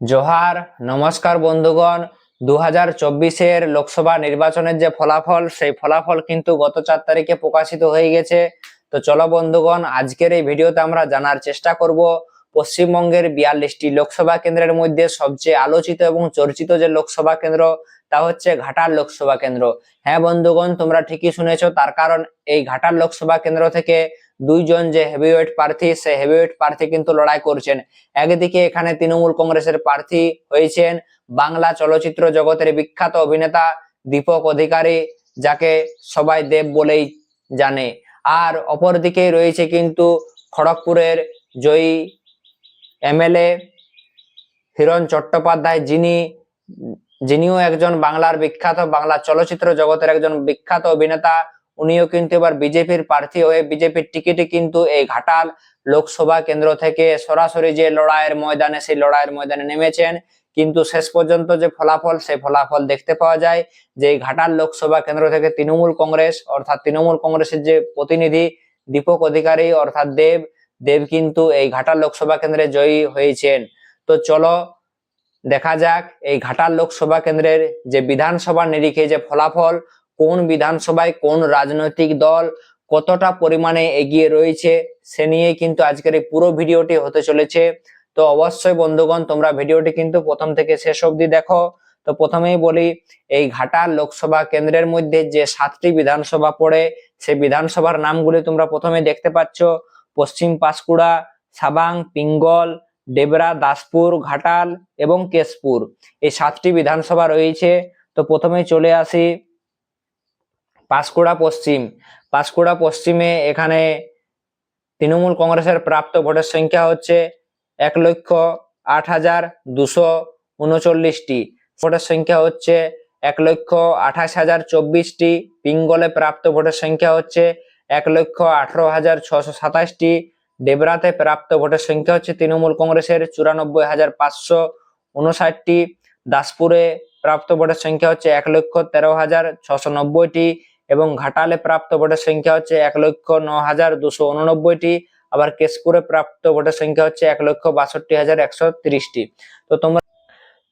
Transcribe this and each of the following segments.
জোহার, নমস্কার বন্ধুগণ। দু হাজার চব্বিশের লোকসভা নির্বাচনের যে ফলাফল, সেই ফলাফল কিন্তু গত চার তারিখে প্রকাশিত হয়ে গেছে। তো চলো বন্ধুগণ, আজকের এই ভিডিওতে আমরা জানার চেষ্টা করব পশ্চিমবঙ্গের বিয়াল্লিশটি লোকসভা কেন্দ্রের মধ্যে সবচেয়ে আলোচিত এবং চর্চিত যে লোকসভা কেন্দ্র, তা হচ্ছে ঘাটাল লোকসভা কেন্দ্র। হ্যাঁ বন্ধুগণ, তোমরা ঠিকই শুনেছো, তার কারণ এই ঘাটাল লোকসভা কেন্দ্র থেকে দুইজন যে হেভিওয়েট প্রার্থী, সে হেভিওয়েট প্রার্থী কিন্তু লড়াই করছেন। একদিকে এখানে তৃণমূল কংগ্রেসের প্রার্থী হয়েছেন বাংলা চলচ্চিত্র জগতের বিখ্যাত অভিনেতা, দীপক অধিকারী, যাকে সবাই দেব বলেই জানে। আর অপরদিকে রয়েছে কিন্তু খড়গপুরের জয়ী এমএলএ হিরণ চট্টোপাধ্যায়, যিনি, যিনিও একজন বাংলার বিখ্যাত, বাংলা চলচ্চিত্র জগতের একজন বিখ্যাত অভিনেতা উনিও কিন্তু এবার বিজেপির প্রার্থী হয়ে বিজেপির টিকিটে কিন্তু এই ঘাটাল লোকসভা কেন্দ্র থেকে সরাসরি যে লড়াইয়ের ময়দানে, সেই লড়াইয়ের ময়দানে নেমেছেন। কিন্তু শেষ পর্যন্ত যে ফলাফল, সেই ফলাফল দেখতে পাওয়া যায় যে ঘাটাল লোকসভা কেন্দ্র থেকে তৃণমূল কংগ্রেস, অর্থাৎ তৃণমূল কংগ্রেসের যে প্রতিনিধি দীপক অধিকারী, অর্থাৎ দেব দেব কিন্তু এই ঘাটাল লোকসভা কেন্দ্রে জয়ী হয়েছেন। তো চলো দেখা যাক এই ঘাটাল লোকসভা কেন্দ্রের যে বিধানসভা নিরিখে যে ফলাফল কোন বিধানসভায় কোন রাজনৈতিক দল কতটা পরিমাণে এগিয়ে রয়েছে সে নিয়ে কিন্তু আজকের এই পুরো ভিডিওটি হতে চলেছে। তো অবশ্যই বন্ধুগণ, তোমরা ভিডিওটি কিন্তু প্রথম থেকে শেষ অবধি দেখো। তো প্রথমেই বলি, এই ঘাটাল লোকসভা কেন্দ্রের মধ্যে যে সাতটি বিধানসভা পড়ে, সে বিধানসভার নামগুলি তোমরা প্রথমে দেখতে পাচ্ছ। পশ্চিম পাঁশকুড়া, সাবাং, পিঙ্গল, ডেবরা, দাসপুর, ঘাটাল এবং কেশপুর। এই সাতটি বিধানসভা রয়েছে। তো প্রথমে চলে আসি। পাঁশকুড়া পশ্চিম। পাঁশকুড়া পশ্চিমে এখানে তৃণমূল কংগ্রেসের প্রাপ্ত ভোটের সংখ্যা হচ্ছে এক লক্ষ আট হাজার দুশো উনচল্লিশটি। ভোটের সংখ্যা হচ্ছে এক লক্ষ আঠাশ হাজার চব্বিশটি। পিঙ্গলে প্রাপ্ত ভোটের সংখ্যা হচ্ছে এক লক্ষ আঠারো হাজার ছশো সাতাশটি। ডেবরাতে প্রাপ্ত ভোটের সংখ্যা হচ্ছে তৃণমূল কংগ্রেসের চুরানব্বই হাজার পাঁচশো উনষাটটি। দাসপুরে প্রাপ্ত ভোটের সংখ্যা হচ্ছে এক লক্ষ তেরো হাজার ছশো নব্বইটি। এবং ঘাটালে প্রাপ্ত ভোটের সংখ্যা হচ্ছে এক লক্ষ ন হাজার দুশো উননব্বইটি, আবার কেশপুরে প্রাপ্ত ভোটের সংখ্যা হচ্ছে এক লক্ষ বাষট্টি হাজার একশো তিরিশটি। তো তোমরা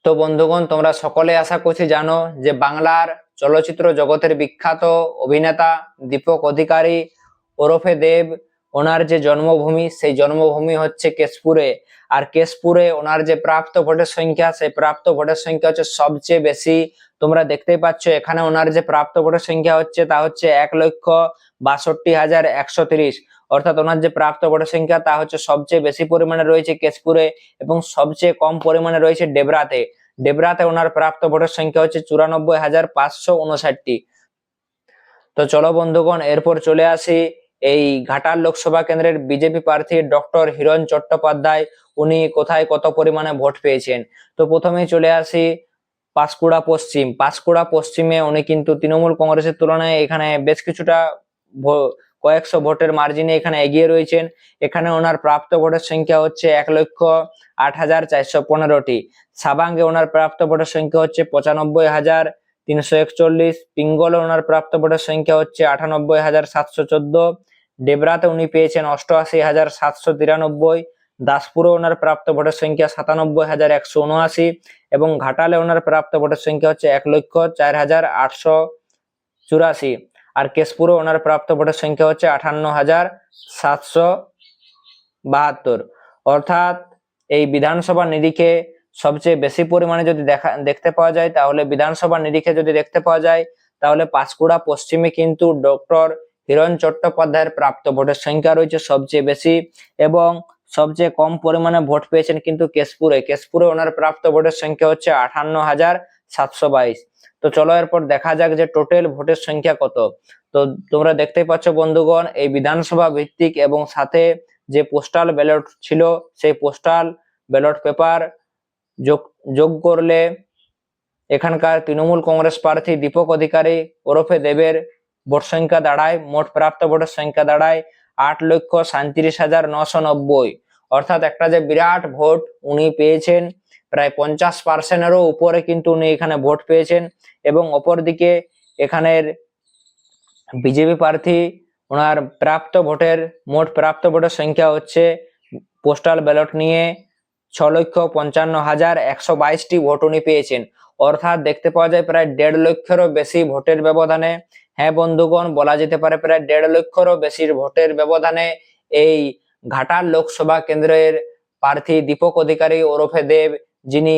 তো বন্ধুগণ, তোমরা সকলে আশা করছি জানো যে বাংলার চলচ্চিত্র জগতের বিখ্যাত অভিনেতা, দীপক অধিকারী, ওরফে দেব ওনার যে জন্মভূমি, সেই জন্মভূমি হচ্ছে কেশপুরে। আর কেশপুরে ওনার যে প্রাপ্ত ভোটের সংখ্যা, সেই প্রাপ্ত ভোটের সংখ্যা হচ্ছে সবচেয়ে বেশি। তোমরা দেখতেই পাচ্ছ, এখানে ওনার যে প্রাপ্ত ভোটের সংখ্যা হচ্ছে, তা হচ্ছে এক লক্ষ বাষট্টি হাজার একশো তিরিশ। অর্থাৎ ওনার যে প্রাপ্ত ভোটের সংখ্যা, তা হচ্ছে সবচেয়ে বেশি পরিমাণে রয়েছে কেশপুরে এবং সবচেয়ে কম পরিমাণে রয়েছে ডেবরাতে। ডেবরাতে ওনার প্রাপ্ত ভোটের সংখ্যা হচ্ছে চুরানব্বই হাজার পাঁচশো উনষাটটি। তো চলো বন্ধুগণ, এরপর চলে আসি এই ঘাটাল লোকসভা কেন্দ্রের বিজেপি প্রার্থী ডক্টর হিরণ চট্টোপাধ্যায়, উনি কোথায় কত পরিমাণে ভোট পেয়েছেন? তো প্রথমেই চলে আসি পাঁশকুড়া পশ্চিম। পাঁশকুড়া পশ্চিমে উনি কিন্তু তৃণমূল কংগ্রেসের তুলনায় এখানে বেশ কিছুটা কয়েকশো ভোটের মার্জিনে এখানে এগিয়ে রয়েছেন। এখানে ওনার প্রাপ্ত ভোটের সংখ্যা হচ্ছে এক লক্ষ আট হাজার চারশো পনেরোটি। সাবাঙ্গে ওনার প্রাপ্ত ভোটের সংখ্যা হচ্ছে পঁচানব্বই হাজার তিনশো একচল্লিশ। পিঙ্গলে ওনার প্রাপ্ত ভোটের সংখ্যা হচ্ছে আটানব্বই হাজার সাতশো চোদ্দ। ডেবরাতে উনি পেয়েছেন অষ্টআশি হাজার সাতশো তিরানব্বই, দাসপুরে ওনার প্রাপ্ত ভোটের সংখ্যা সাতানব্বই হাজার একশো উনআশি এবং ঘাটালে ওনার প্রাপ্ত ভোটের সংখ্যা হচ্ছে এক লক্ষ চার হাজার আটশো চুরাশি আর কেশপুরে ওনার প্রাপ্ত ভোটের সংখ্যা হচ্ছে আঠান্ন হাজার সাতশো বাহাত্তর। অর্থাৎ এই বিধানসভা নিরিখে সবচেয়ে বেশি পরিমাণে যদি দেখা, দেখতে পাওয়া যায়, তাহলে বিধানসভা নিরিখে যদি দেখতে পাওয়া যায়, তাহলে পাঁশকুড়া পশ্চিমে কিন্তু ডক্টর হিরণ চট্টোপাধ্যায়ের প্রাপ্ত ভোটের সংখ্যা রয়েছে সবচেয়ে বেশি এবং সবচেয়ে কম পরিমাণে ভোট পেয়েছেন কিন্তু কেশপুরে। কেশপুরে ওনার প্রাপ্ত ভোটের সংখ্যা হচ্ছে আঠান্ন হাজার সাতশো বাইশ। তো চলো এরপর দেখা যাক যে টোটাল ভোটের সংখ্যা কত। তো তোমরা দেখতেই পাচ্ছ বন্ধুগণ, এই বিধানসভা ভিত্তিক এবং সাথে যে পোস্টাল ব্যালট ছিল, সেই পোস্টাল ব্যালট পেপার যোগ যোগ করলে এখানকার তৃণমূল কংগ্রেস প্রার্থী দীপক অধিকারী ওরফে দেবের ভোট সংখ্যা দাঁড়ায়, মোট প্রাপ্ত ভোটের সংখ্যা দাঁড়ায় আট লক্ষ সাঁত্রিশ হাজার নশো নব্বই। অর্থাৎ একটা যে বিরাট ভোট উনি পেয়েছেন, প্রায় পঞ্চাশ পার্সেন্টেরও উপরে কিন্তু উনি এখানে ভোট পেয়েছেন এবং অপরদিকে এখানের বিজেপি প্রার্থী, ওনার প্রাপ্ত ভোটের, মোট প্রাপ্ত ভোটের সংখ্যা হচ্ছে পোস্টাল ব্যালট নিয়ে ছ লক্ষ পঞ্চান্ন হাজার একশো বাইশটি ভোট উনি পেয়েছেন। অর্থাৎ দেখতে পাওয়া যায় প্রায় দেড় লক্ষেরও বেশি ভোটের ব্যবধানে হ্যাঁ বন্ধুগণ, বলা যেতে পারে প্রায় দেড় লক্ষরও বেশির ভোটের ব্যবধানে এই ঘাটাল লোকসভা কেন্দ্রের প্রার্থী দীপক অধিকারী ওরফে দেব যিনি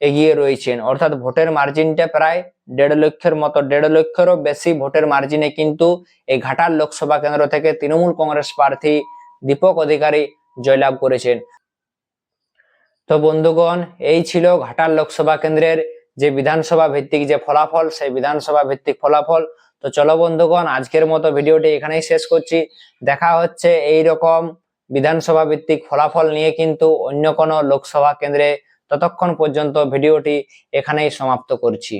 এগিয়ে রয়েছেন। অর্থাৎ ভোটের মার্জিনটা প্রায় দেড় লক্ষের মতো, দেড় লক্ষেরও বেশি ভোটের মার্জিনে কিন্তু এই ঘাটাল লোকসভা কেন্দ্র থেকে তৃণমূল কংগ্রেস প্রার্থী দীপক অধিকারী জয়লাভ করেছেন। তো বন্ধুগণ, এই ছিল ঘাটাল লোকসভা কেন্দ্রের যে বিধানসভা ভিত্তিক যে ফলাফল, সেই বিধানসভা ভিত্তিক ফলাফল। তো চলো বন্ধুগণ, আজকের মতো ভিডিওটি এখানেই শেষ করছি। দেখা হচ্ছে এই রকম বিধানসভা ভিত্তিক ফলাফল নিয়ে কিন্তু অন্য কোনো লোকসভা কেন্দ্রে। ততক্ষণ পর্যন্ত ভিডিওটি এখানেই সমাপ্ত করছি।